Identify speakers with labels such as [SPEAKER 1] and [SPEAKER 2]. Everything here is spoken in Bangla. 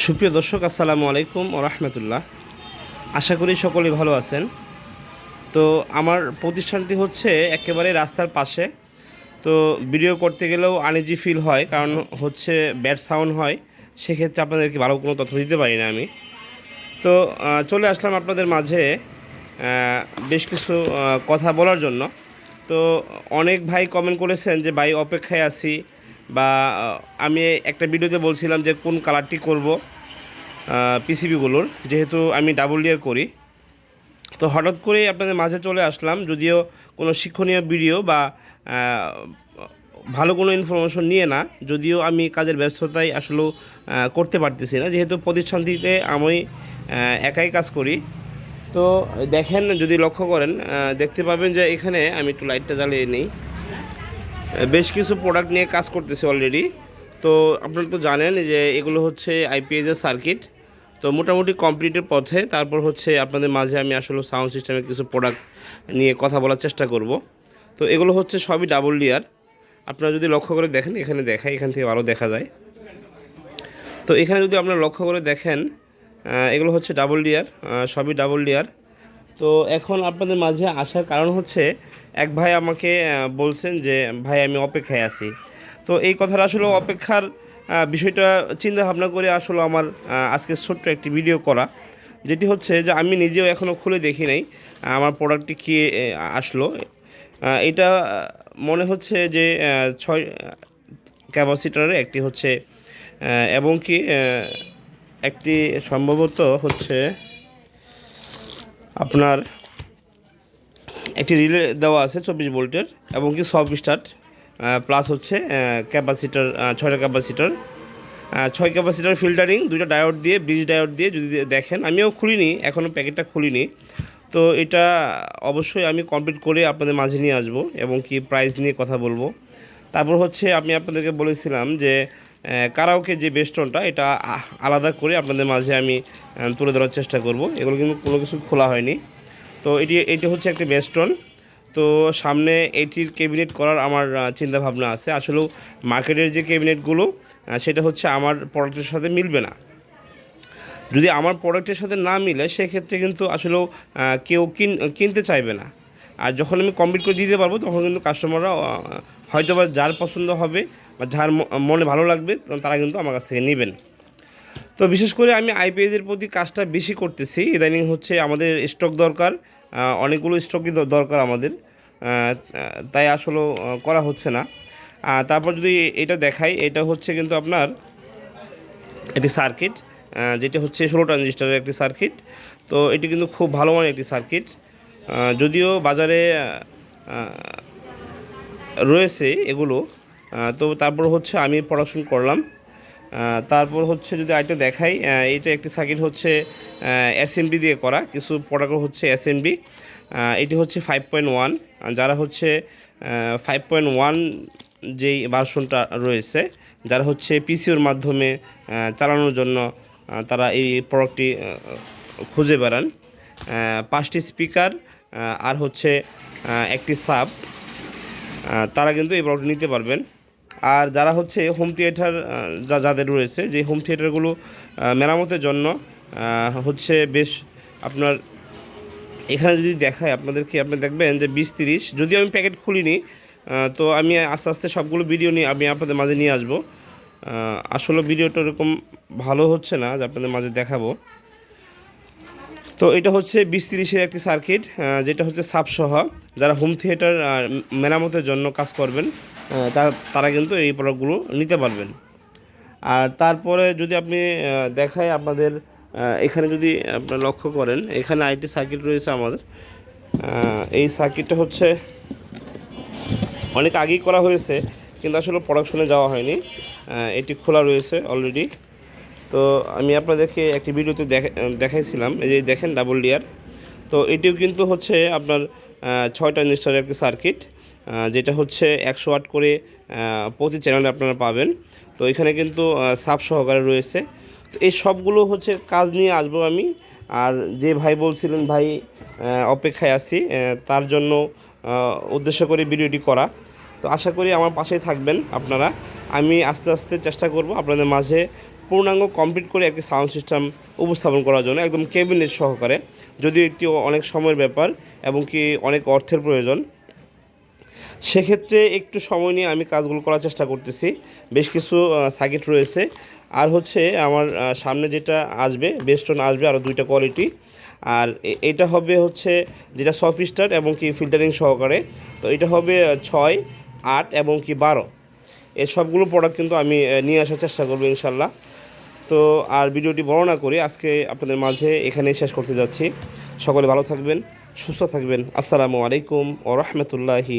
[SPEAKER 1] সুপ্রিয় দর্শক, আসসালামু আলাইকুম ও রহমতুল্লাহ। আশা করি সকলেই ভালো আছেন। তো আমার প্রতিষ্ঠানটি হচ্ছে একেবারে রাস্তার পাশে। তো ভিডিও করতে গেলেও আনিজি ফিল হয়, কারণ হচ্ছে ব্যাড সাউন্ড হয়। সেক্ষেত্রে আপনাদেরকে ভালো কোনো তথ্য দিতে পারি না আমি। তো চলে আসলাম আপনাদের মাঝে বেশ কিছু কথা বলার জন্য। তো অনেক ভাই কমেন্ট করেছেন যে, ভাই, অপেক্ষায় আছি। বা আমি একটা ভিডিওতে বলছিলাম যে কোন কালারটি করব পিসিবিগুলোর, যেহেতু আমি ডাবল ইয়ার করি। তো হঠাৎ করেই আপনাদের মাঝে চলে আসলাম, যদিও কোনো শিক্ষণীয় ভিডিও বা ভালো কোনো ইনফরমেশন নিয়ে না, যদিও আমি কাজের ব্যস্ততায় আসলেও করতে পারতেছি না। যেহেতু প্রতিষ্ঠানটিতে আমি একাই কাজ করি। তো দেখেন, যদি লক্ষ্য করেন দেখতে পাবেন যে এখানে আমি একটু লাইটটা জ্বালিয়ে নিই। বেশ কিছু প্রোডাক্ট নিয়ে কাজ করতেছে অলরেডি তো আপনারা তো জানেন যে এগুলো হচ্ছে আইপিএসের সার্কিট তো মোটামুটি কমপ্লিটের পথে তারপর হচ্ছে আপনাদের মাঝে আমি আসলে সাউন্ড সিস্টেমের কিছু প্রোডাক্ট নিয়ে কথা বলার চেষ্টা করব। তো এগুলো হচ্ছে সবই ডাবল লেয়ার আপনারা যদি লক্ষ্য করে দেখেন, এখানে দেখায়, এখান থেকে ভালো দেখা যায়। তো এখানে যদি আপনারা লক্ষ্য করে দেখেন এগুলো হচ্ছে ডাবল লেয়ার সবই ডাবল লেয়ার তো এখন আপনাদের মাঝে আসার কারণ হচ্ছে, এক ভাই আমাকে বলছেন যে, ভাই, আমি অপেক্ষায় আছি। তো এই কথাটা আসলে অপেক্ষার বিষয়টা চিন্তা ভাবনা করে আসলে আমার আজকে ছোট্ট একটি ভিডিও করা, যেটি হচ্ছে যে, আমি নিজেও এখনও খুলে দেখি নাই আমার প্রোডাক্টটি কী আসলো। এটা মনে হচ্ছে যে ছয় ক্যাপাসিটারের একটি হচ্ছে এবং কি একটি সম্ভবত হচ্ছে আপনার একটি রিলে দেওয়া আছে চব্বিশ ভোল্টের এবং কি সব স্টার্ট প্লাস হচ্ছে ক্যাপাসিটার ছয়টা ক্যাপাসিটার ছয় ক্যাপাসিটার ফিল্টারিং দুইটা ডায়োড দিয়ে ব্রিজ ডায়োড দিয়ে যদি দেখেন, আমিও খুলিনি এখনও প্যাকেটটা খুলিনি। তো এটা অবশ্যই আমি কমপ্লিট করে আপনাদের মাঝে নিয়ে আসব এবং কি প্রাইস নিয়ে কথা বলব। তারপর হচ্ছে আমি আপনাদেরকে বলেছিলাম যে কারাওকে যে বেস্টনটা এটা আলাদা করে আপনাদের মাঝে আমি তুলে ধরার চেষ্টা করব। এগুলো কিন্তু কোনো কিছু খোলা হয়নি। তো এটি এটি হচ্ছে একটি বেস্টন তো সামনে এটির ক্যাবিনেট করার আমার চিন্তা ভাবনা আছে। আসলেও মার্কেটের যে ক্যাবিনেটগুলো সেটা হচ্ছে আমার প্রোডাক্টের সাথে মিলবে না। যদি আমার প্রোডাক্টের সাথে না মিলে, সেক্ষেত্রে কিন্তু আসলেও কেউ কিন, কিনতে চাইবে না। আর যখন আমি কমপ্লিট করে দিতে পারব, তখন কিন্তু কাস্টমাররা হয়তো বা যার পছন্দ হবে বা যার মনে ভালো লাগবে তারা কিন্তু আমার কাছ থেকে নেবেন। তো বিশেষ করে আমি আইপিএসের প্রতি কাজটা বেশি করতেছি। ইদানিং হচ্ছে আমাদের স্টক দরকার অনেকগুলো স্টকই দরকার আমাদের তাই আসলে করা হচ্ছে না। তারপর যদি এটা দেখাই, এটা হচ্ছে কিন্তু আপনার একটি সার্কিট যেটা হচ্ছে ষোলো ট্রানজিস্টারের একটি সার্কিট। তো এটি কিন্তু খুব ভালো মানের একটি সার্কিট। যদিও বাজারে রয়েছে এগুলো তো তারপর হচ্ছে আমি প্রোডাকশন করলাম। তারপর হচ্ছে যদি আরেকটা দেখাই এটা একটি সার্কিট হচ্ছে এসএমডি দিয়ে করা, কিছু প্রোডাক্ট হচ্ছে এসএমডি এটি হচ্ছে ফাইভ পয়েন্ট ওয়ান যারা হচ্ছে ফাইভ পয়েন্ট ওয়ান যেই ভার্সনটা রয়েছে, যারা হচ্ছে পিসিওর মাধ্যমে চালানোর জন্য তারা এই প্রোডাক্টটি খুঁজে বেড়ান। পাঁচটি স্পিকার আর হচ্ছে একটি সাব তারা কিন্তু এই প্রোডাক্ট নিতে পারবেন। আর যারা হচ্ছে হোম থিয়েটার যা, যাদের রয়েছে, যে হোম থিয়েটারগুলো মেরামতের জন্য হচ্ছে বেশ আপনার, এখানে যদি দেখায় আপনাদেরকে, আপনি দেখবেন যে বিশ তিরিশ যদি আমি প্যাকেট খুলিনি তো আমি আস্তে আস্তে সবগুলো ভিডিও নিয়ে আমি আপনাদের মাঝে নিয়ে আসব। আসলে ভিডিওটা ওরকম ভালো হচ্ছে না যে আপনাদের মাঝে দেখাবো। তো এটা হচ্ছে বিশ তিরিশের একটি সার্কিট যেটা হচ্ছে সাবসহ যারা হোম থিয়েটার মেরামতের জন্য কাজ করবেন তারা কিন্তু এই প্রোডাক্টগুলো নিতে পারবেন। আর তারপরে যদি আপনি দেখায় আপনাদের এখানে যদি আপনার লক্ষ্য করেন, এখানে আইটি সার্কিট রয়েছে আমাদের। এই সার্কিটটা হচ্ছে, অনেক আগেই করা হয়েছে, কিন্তু আসলে প্রোডাকশনে যাওয়া হয়নি। এটি খোলা রয়েছে অলরেডি তো আমি আপনাদেরকে একটি ভিডিওতে দেখা- দেখাইছিলাম এই যে দেখেন ডাবল লেয়ার তো এটিও কিন্তু হচ্ছে আপনার আহ, ছয়টা ইনস্টারের একটি সার্কিট যেটা হচ্ছে একশো আট করে প্রতি চ্যানেলে আপনারা পাবেন। তো এখানে কিন্তু সাব সহকারে রয়েছে। তো এই সবগুলো হচ্ছে কাজ নিয়ে আসব আমি। আর যে ভাই বলছিলেন ভাই অপেক্ষায় আছি তার জন্য উদ্দেশ্য করে ভিডিওটি করা। তো আশা করি আমার পাশেই থাকবেন আপনারা। আমি আস্তে আস্তে চেষ্টা করব আপনাদের মাঝে পূর্ণাঙ্গ কমপ্লিট করে একটি সাউন্ড সিস্টেম উপস্থাপন করার জন্য একদম ক্যাবিনেট সহকারে, যদিও একটি অনেক সময়ের ব্যাপার এবং কি অনেক অর্থের প্রয়োজন। সেক্ষেত্রে একটু সময় নিয়ে আমি কাজগুলো করার চেষ্টা করতেছি। বেশ কিছু সার্কিট রয়েছে। আর হচ্ছে আমার সামনে যেটা আসবে বেস্টন আসবে আরও দুইটা কোয়ালিটি আর এটা হবে হচ্ছে যেটা সফট স্টার্ট এবং কি ফিল্টারিং সহকারে। তো এটা হবে ছয়, আট এবং কি বারো। এই সবগুলো প্রোডাক্ট কিন্তু আমি নিয়ে আসার চেষ্টা করব ইনশাল্লাহ। তো আর ভিডিওটি বড় না করে আজকে আপনাদের মাঝে এখানেই শেষ করতে যাচ্ছি। সকলে ভালো থাকবেন, সুস্থ থাকবেন। আসসালামু আলাইকুম ও রহমতুল্লাহি